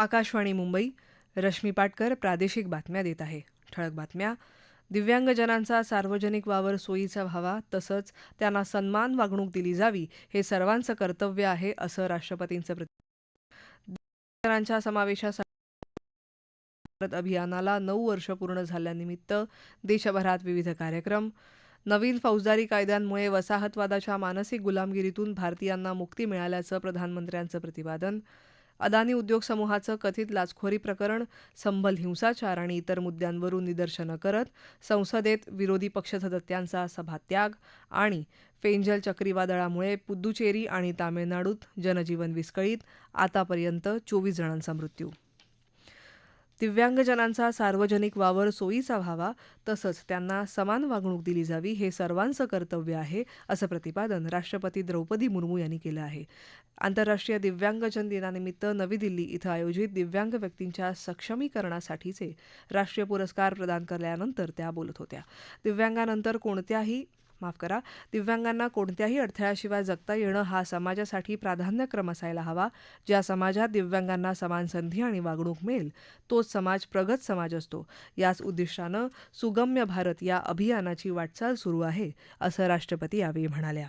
आकाशवाणी मुंबई रश्मी पाटकर प्रादेशिक बातम्या देत आहे. ठळक बातम्या. दिव्यांगजनांचा सार्वजनिक वावर सोयीचा व्हावा तसंच त्यांना सन्मान वागणूक दिली जावी हे सर्वांचं कर्तव्य आहे असं राष्ट्रपतींचं प्रति दिव्यांगजनांच्या समावेशासाठी भारत अभियानाला नऊ वर्ष पूर्ण झाल्यानिमित्त देशभरात विविध कार्यक्रम. नवीन फौजदारी कायद्यांमुळे वसाहतवादाच्या मानसिक गुलामगिरीतून भारतीयांना मुक्ती मिळाल्याचं प्रधानमंत्र्यांचं प्रतिपादन. अदानी उद्योग समूहाचं कथित लाचखोरी प्रकरण संभल हिंसाचार आणि इतर मुद्द्यांवरून निदर्शनं करत संसदेत विरोधी पक्षसदस्यांचा सभात्याग आणि फेंजल चक्रीवादळामुळे पुद्दुचेरी आणि तामिळनाडूत जनजीवन विस्कळीत आतापर्यंत चोवीस जणांचा मृत्यू. दिव्यांगजनांचा सार्वजनिक वावर सोयीचा व्हावा तसंच त्यांना समान वागणूक दिली जावी हे सर्वांचं कर्तव्य आहे असं प्रतिपादन राष्ट्रपती द्रौपदी मुर्मू यांनी केलं आहे. आंतरराष्ट्रीय दिव्यांगजन दिनानिमित्त नवी दिल्ली इथं आयोजित दिव्यांग व्यक्तींच्या सक्षमीकरणासाठीचे राष्ट्रीय पुरस्कार प्रदान केल्यानंतर त्या बोलत होत्या. दिव्यांगानंतर कोणत्याही माफ करा. दिव्यांगांना कोणत्याही अडथळ्याशिवाय जगता येणं हा समाजासाठी प्राधान्यक्रम असायला हवा. ज्या समाजात दिव्यांगांना समान संधी आणि वागणूक मिळेल तोच समाज प्रगत समाज असतो. याच उद्दिष्टानं सुगम्य भारत या अभियानाची वाटचाल सुरू आहे असं राष्ट्रपती यावेळी म्हणाल्या.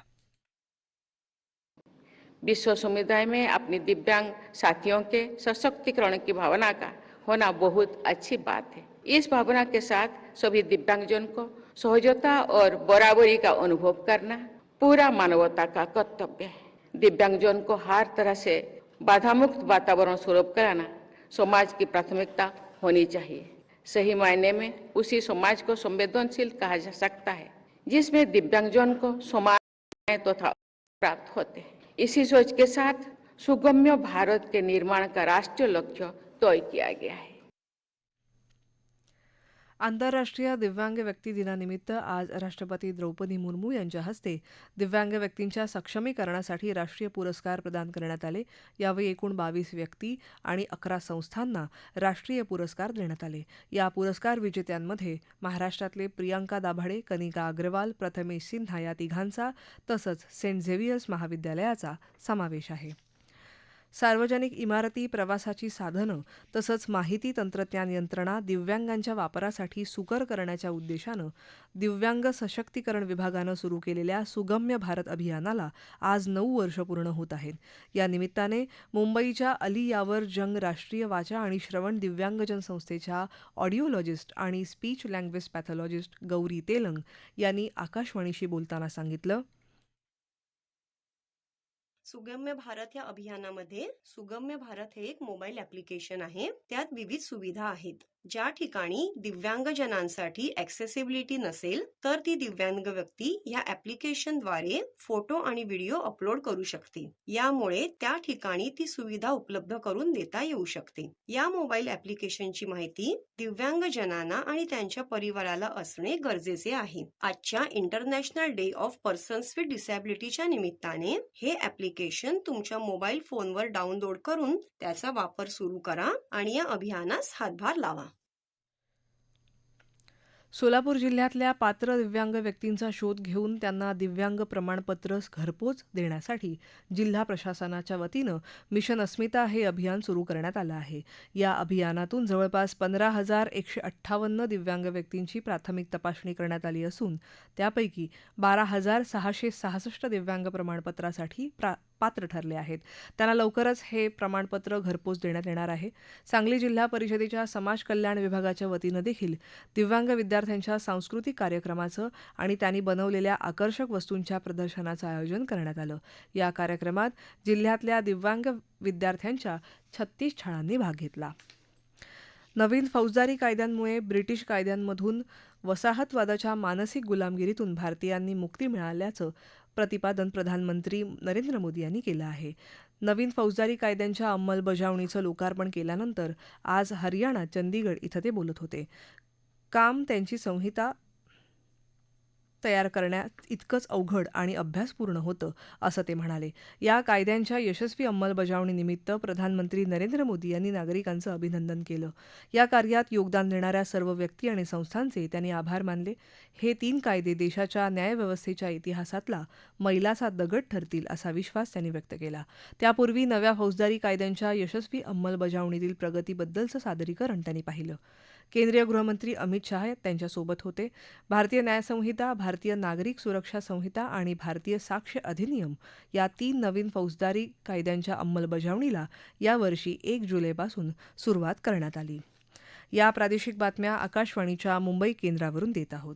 विश्व समुदाय में अपने दिव्यांग साथियों के सशक्तिकरण की भावना का होना बहुत अच्छी बात है। इस भावना के साथ सभी दिव्यांगजन को सहजता और बराबरी का अनुभव करना, पूरा मानवता का कर्तव्य है। दिव्यांगजन को हर तरह से बाधा मुक्त वातावरण सुलभ कराना समाज की प्राथमिकता होनी चाहिए। सही मायने में उसी समाज को संवेदनशील कहा जा सकता है, जिसमें दिव्यांगजन को समाज तथा तो प्राप्त होते हैं। इसी सोच के साथ सुगम्य भारत के निर्माण का राष्ट्रीय लक्ष्य तय तो किया गया है। आंतरराष्ट्रीय दिव्यांग व्यक्ती दिनानिमित्त आज राष्ट्रपती द्रौपदी मुर्मू यांच्या हस्ते दिव्यांग व्यक्तींच्या सक्षमीकरणासाठी राष्ट्रीय पुरस्कार प्रदान करण्यात आले. यावेळी एकूण बावीस व्यक्ती आणि अकरा संस्थांना राष्ट्रीय पुरस्कार देण्यात आले. या पुरस्कार विजेत्यांमध्ये महाराष्ट्रातले प्रियांका दाभाडे कनिका अग्रवाल प्रथमेश सिन्हा या तिघांचा तसंच सेंट झेवियर्स महाविद्यालयाचा समावेश आहे. सार्वजनिक इमारती प्रवासाची साधनं तसंच माहिती तंत्रज्ञान यंत्रणा दिव्यांगांच्या वापरासाठी सुकर करण्याच्या उद्देशानं दिव्यांग सशक्तीकरण विभागानं सुरू केलेल्या सुगम्य भारत अभियानाला आज नऊ वर्ष पूर्ण होत आहेत. या निमित्ताने मुंबईच्या अली यावर जंग राष्ट्रीय वाचा आणि श्रवण दिव्यांगजन संस्थेच्या ऑडिओलॉजिस्ट आणि speech language pathologist Gauri Telang यांनी आकाशवाणीशी बोलताना सांगितलं सुगम्य भारत या अभियानामध्ये सुगम्य भारत हे एक मोबाईल ऍप्लिकेशन आहे. त्यात विविध सुविधा आहेत. ज्या ठिकाणी दिव्यांगजनांसाठी ऍक्सेसिबिलिटी नसेल तर ती दिव्यांग व्यक्ती या ऍप्लिकेशनद्वारे फोटो आणि व्हिडिओ अपलोड करू शकते. यामुळे त्या ठिकाणी ती सुविधा उपलब्ध करून देता येऊ शकते. या मोबाईल ऍप्लिकेशनची माहिती दिव्यांगजनांना आणि त्यांच्या परिवाराला असणे गरजेचे आहे. आजच्या international day of persons with डिसॅबिलिटीच्या निमित्ताने हे ऍप्लिकेशन तुमच्या मोबाईल फोनवर डाउनलोड करून त्याचा वापर सुरू करा आणि या अभियानास हातभार लावा. सोलापूर जिल्ह्यातल्या पात्र दिव्यांग व्यक्तींचा शोध घेऊन त्यांना दिव्यांग प्रमाणपत्र घरपोच देण्यासाठी जिल्हा प्रशासनाच्या वतीनं मिशन अस्मिता हे अभियान सुरू करण्यात आलं आहे. या अभियानातून जवळपास पंधरा हजार एकशे अठ्ठावन्न दिव्यांग व्यक्तींची प्राथमिक तपासणी करण्यात आली असून त्यापैकी बारा हजार सहाशे सहासष्ट दिव्यांग प्रमाणपत्रासाठी प्रा पात्र ठरले आहेत. त्यांना लवकरच हे प्रमाणपत्र घरपोच देण्यात येणार आहे. सांगली जिल्हा परिषदेच्या समाज कल्याण विभागाच्या वतीनं देखील दिव्यांग विद्यार्थ्यांच्या सांस्कृतिक कार्यक्रमाचं आणि त्यांनी बनवलेल्या आकर्षक वस्तूंच्या प्रदर्शनाचं आयोजन करण्यात आलं. या कार्यक्रमात जिल्ह्यातल्या दिव्यांग विद्यार्थ्यांच्या छत्तीस शाळांनी भाग घेतला. नवीन फौजदारी कायद्यांमुळे ब्रिटिश कायद्यांमधून वसाहतवादाच्या मानसिक गुलामगिरीतून भारतीयांनी मुक्ती मिळाल्याचं प्रतिपादन प्रधानमंत्री नरेंद्र मोदी यांनी केलं आहे. नवीन फौजदारी कायद्यांच्या अंमलबजावणीचं लोकार्पण केल्यानंतर आज हरियाणात चंदीगड इथं ते बोलत होते. काम त्यांची संहिता तयार करण्यात इतकंच अवघड आणि अभ्यासपूर्ण होतं असं ते म्हणाले. या कायद्यांच्या यशस्वी अंमलबजावणीनिमित्त प्रधानमंत्री नरेंद्र मोदी यांनी नागरिकांचं अभिनंदन केलं. या कार्यात योगदान देणाऱ्या सर्व व्यक्ती आणि संस्थांचे त्यांनी आभार मानले. हे तीन कायदे देशाच्या न्यायव्यवस्थेच्या इतिहासातला मैलाचा दगड ठरतील असा विश्वास त्यांनी व्यक्त केला. त्यापूर्वी नव्या फौजदारी कायद्यांच्या यशस्वी अंमलबजावणीतील प्रगतीबद्दलचं सादरीकरण त्यांनी पाहिलं. केंद्रीय गृहमंत्री अमित शाह त्यांच्यासोबत होते. भारतीय न्यायसंहिता भारतीय नागरिक सुरक्षा संहिता आणि भारतीय साक्ष अधिनियम या तीन नवीन फौजदारी कायद्यांच्या अंमलबजावणीला यावर्षी एक जुलैपासून सुरुवात करण्यात आली. या प्रादेशिक बातम्या आकाशवाणीच्या मुंबई केंद्रावरून देत आहोत.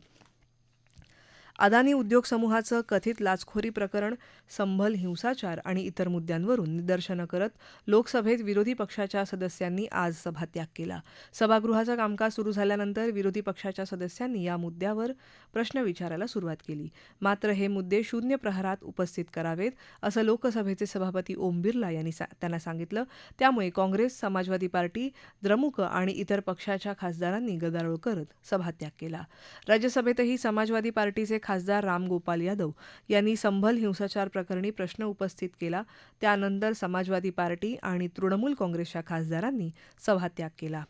अदानी उद्योग समूहाचं कथित लाचखोरी प्रकरण संभल हिंसाचार आणि इतर मुद्द्यांवरून निदर्शनं करत लोकसभेत विरोधी पक्षाच्या सदस्यांनी आज सभात्याग केला. सभागृहाचं कामकाज सुरू झाल्यानंतर विरोधी पक्षाच्या सदस्यांनी या मुद्द्यावर प्रश्न विचारायला सुरुवात केली. मात्र हे मुद्दे शून्य प्रहरात उपस्थित करावेत असं लोकसभेचे सभापती ओम बिर्ला यांनी सा- त्यांना सांगितलं. त्यामुळे काँग्रेस समाजवादी पार्टी द्रमुक आणि इतर पक्षाच्या खासदारांनी गदारोळ करत सभात्याग केला. राज्यसभेतही समाजवादी पार्टीचे खासदार रामगोपाल यादव यांनी संभल हिंसाचार प्रकरणी प्रश्न उपस्थित केला. त्यानंतर समाजवादी पार्टी आणि तृणमूल काँग्रेसच्या खासदारांनी सभात्याग केला.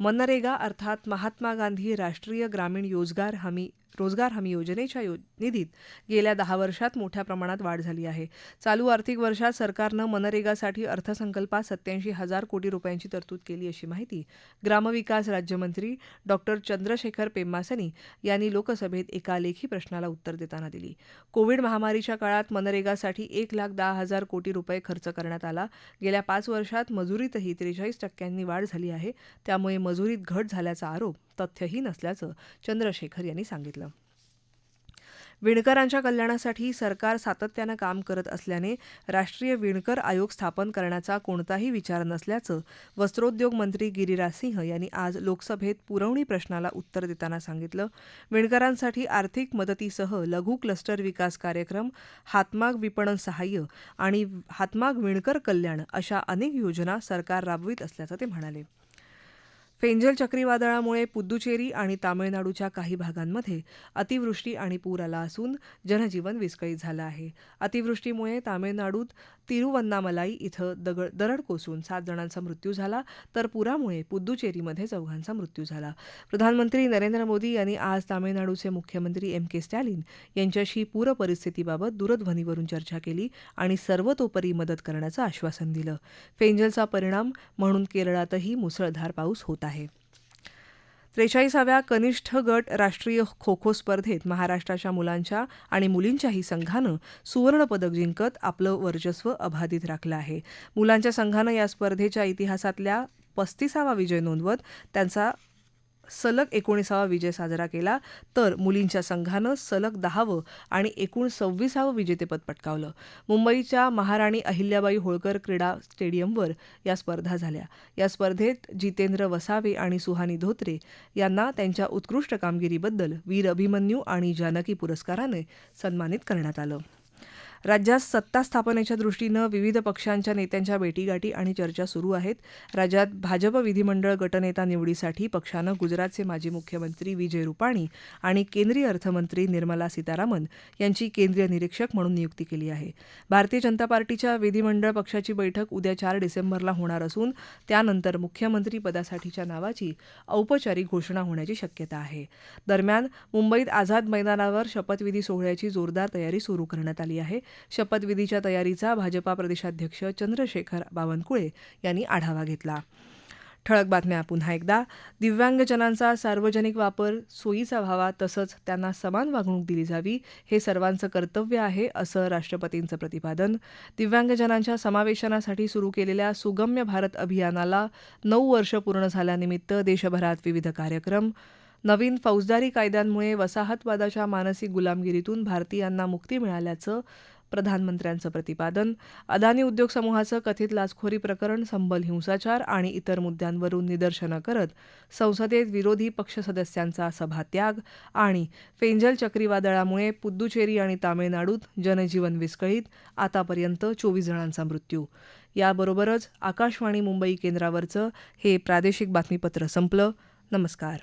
मनरेगा अर्थात महात्मा गांधी राष्ट्रीय ग्रामीण रोजगार हमी रोजगार हमी योजनेच्या यो निधीत गेल्या दहा वर्षात मोठ्या प्रमाणात वाढ झाली आहे. चालू आर्थिक वर्षात सरकारनं मनरेगासाठी अर्थसंकल्पात सत्याऐंशी हजार कोटी रुपयांची तरतूद केली अशी माहिती ग्रामविकास राज्यमंत्री डॉक्टर चंद्रशेखर पेम्मासनी यांनी लोकसभेत एका लेखी प्रश्नाला उत्तर देताना दिली. कोविड महामारीच्या काळात मनरेगासाठी एक लाख दहा हजार कोटी रुपये खर्च करण्यात आला. गेल्या पाच वर्षात मजुरीतही त्रेचाळीस टक्क्यांनी वाढ झाली आहे. त्यामुळे मजुरीत घट झाल्याचा आरोप तथ्यही नसल्याचं चंद्रशेखर यांनी सांगितलं. विणकरांच्या कल्याणासाठी सरकार सातत्यानं काम करत असल्याने राष्ट्रीय विणकर आयोग स्थापन करण्याचा कोणताही विचार नसल्याचं वस्त्रोद्योग मंत्री गिरिराज सिंह यांनी आज लोकसभेत पुरवणी प्रश्नाला उत्तर देताना सांगितलं. विणकरांसाठी आर्थिक मदतीसह लघु क्लस्टर विकास कार्यक्रम हातमाग विपणन सहाय्य आणि हातमाग विणकर कल्याण अशा अनेक योजना सरकार राबवित असल्याचं ते म्हणाले. फेंजल चक्रीवादळामुळे पुद्दुचेरी आणि तामिळनाडूच्या काही भागांमध्ये अतिवृष्टी आणि पूर आला असून जनजीवन विस्कळीत झालं आहे. अतिवृष्टीमुळे तामिळनाडूत तिरुवन्नामलाई इथं दगड दरड कोसळून सात जणांचा मृत्यू झाला तर पुरामुळे पुद्दुचेरीमध्ये चौघांचा मृत्यू झाला. प्रधानमंत्री नरेंद्र मोदी यांनी आज तामिळनाडूचे मुख्यमंत्री एम के स्टॅलिन यांच्याशी पूर परिस्थितीबाबत दूरध्वनीवरून चर्चा केली आणि सर्वतोपरी मदत करण्याचं आश्वासन दिलं. फेंजलचा परिणाम म्हणून केरळातही मुसळधार पाऊस होत आहे. त्रेचाळीसाव्या कनिष्ठ गट राष्ट्रीय खो खो स्पर्धेत महाराष्ट्राच्या मुलांच्या आणि मुलींच्याही संघानं सुवर्णपदक जिंकत आपलं वर्चस्व अबाधित राखलं आहे. मुलांच्या संघानं या स्पर्धेच्या इतिहासातल्या पस्तीसावा विजय नोंदवत त्यांचा सलग एकोणीसावा विजय साजरा केला तर मुलींच्या संघानं सलग दहावं आणि एकूण सव्वीसावं विजेतेपद पटकावलं. मुंबईच्या महाराणी अहिल्याबाई होळकर क्रीडा स्टेडियमवर या स्पर्धा झाल्या. या स्पर्धेत जितेंद्र वसावे आणि सुहानी धोत्रे यांना त्यांच्या उत्कृष्ट कामगिरीबद्दल वीर अभिमन्यू आणि जानकी पुरस्काराने सन्मानित करण्यात आलं. राज्यात सत्ता स्थापनेच्या दृष्टीनं विविध पक्षांच्या नेत्यांच्या भेटीगाठी आणि चर्चा सुरू आहेत. राज्यात भाजप विधिमंडळ गटनेता निवडीसाठी पक्षानं गुजरातचे माजी मुख्यमंत्री विजय रुपाणी आणि केंद्रीय अर्थमंत्री निर्मला सीतारामन यांची केंद्रीय निरीक्षक म्हणून नियुक्ती केली आहे. भारतीय जनता पार्टीच्या विधिमंडळ पक्षाची बैठक उद्या चार डिसेंबरला होणार असून त्यानंतर मुख्यमंत्री पदासाठीच्या नावाची औपचारिक घोषणा होण्याची शक्यता आहे. दरम्यान मुंबईत आझाद मैदानावर शपथविधी सोहळ्याची जोरदार तयारी सुरू करण्यात आली आहे. शपथविधीच्या तयारीचा भाजपा प्रदेशाध्यक्ष चंद्रशेखर बावनकुळे यांनी आढावा घेतला. ठळक बातम्या पुन्हा एकदा. दिव्यांगजनांचा सार्वजनिक वापर सोयीचा व्हावा तसंच त्यांना समान वागणूक दिली जावी हे सर्वांचं कर्तव्य आहे असं राष्ट्रपतींचं प्रतिपादन. दिव्यांगजनांच्या समावेशनासाठी सुरू केलेल्या सुगम्य भारत अभियानाला नऊ वर्ष पूर्ण झाल्यानिमित्त देशभरात विविध कार्यक्रम. नवीन फौजदारी कायद्यांमुळे वसाहतवादाच्या मानसिक गुलामगिरीतून भारतीयांना मुक्ती मिळाल्याचं प्रधानमंत्र्यांचं प्रतिपादन. अदानी उद्योग समूहाचं कथित लाचखोरी प्रकरण संबल हिंसाचार आणि इतर मुद्द्यांवरून निदर्शनं करत संसदेत विरोधी पक्ष सदस्यांचा सभात्याग आणि फेंजल चक्रीवादळामुळे पुद्दुचेरी आणि तामिळनाडूत जनजीवन विस्कळीत आतापर्यंत चोवीस जणांचा मृत्यू. याबरोबरच आकाशवाणी मुंबई केंद्रावरचं हे प्रादेशिक बातमीपत्र संपलं. नमस्कार.